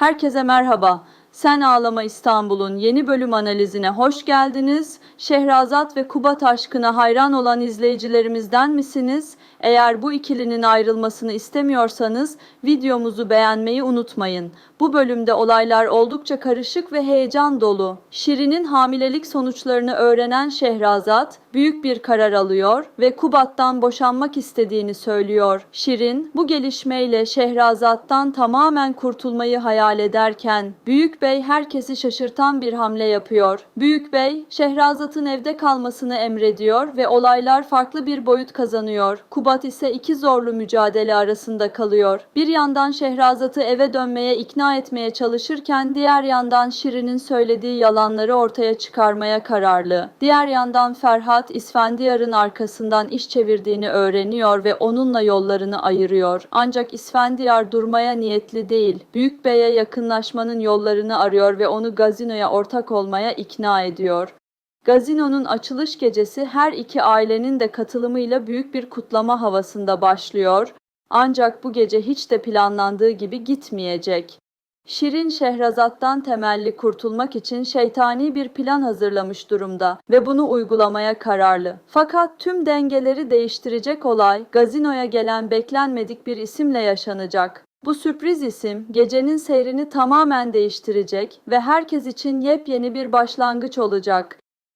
Herkese merhaba. Sen Ağlama İstanbul'un yeni bölüm analizine hoş geldiniz. Şehrazat ve Kubat aşkına hayran olan izleyicilerimizden misiniz? Eğer bu ikilinin ayrılmasını istemiyorsanız videomuzu beğenmeyi unutmayın. Bu bölümde olaylar oldukça karışık ve heyecan dolu. Şirin'in hamilelik sonuçlarını öğrenen Şehrazat büyük bir karar alıyor ve Kubat'tan boşanmak istediğini söylüyor. Şirin bu gelişmeyle Şehrazat'tan tamamen kurtulmayı hayal ederken Büyük Bey herkesi şaşırtan bir hamle yapıyor. Büyük Bey Şehrazat'ın evde kalmasını emrediyor ve olaylar farklı bir boyut kazanıyor. Kubat ise iki zorlu mücadele arasında kalıyor. Bir yandan Şehrazat'ı eve dönmeye ikna etmeye çalışırken diğer yandan Şirin'in söylediği yalanları ortaya çıkarmaya kararlı. Diğer yandan Ferhat İsfendiyar'ın arkasından iş çevirdiğini öğreniyor ve onunla yollarını ayırıyor. Ancak İsfendiyar durmaya niyetli değil. Büyük Bey'e yakınlaşmanın yollarını arıyor ve onu gazinoya ortak olmaya ikna ediyor. Gazino'nun açılış gecesi her iki ailenin de katılımıyla büyük bir kutlama havasında başlıyor. Ancak bu gece hiç de planlandığı gibi gitmeyecek. Şirin Şehrazat'tan temelli kurtulmak için şeytani bir plan hazırlamış durumda ve bunu uygulamaya kararlı. Fakat tüm dengeleri değiştirecek olay gazinoya gelen beklenmedik bir isimle yaşanacak. Bu sürpriz isim gecenin seyrini tamamen değiştirecek ve herkes için yepyeni bir başlangıç olacak.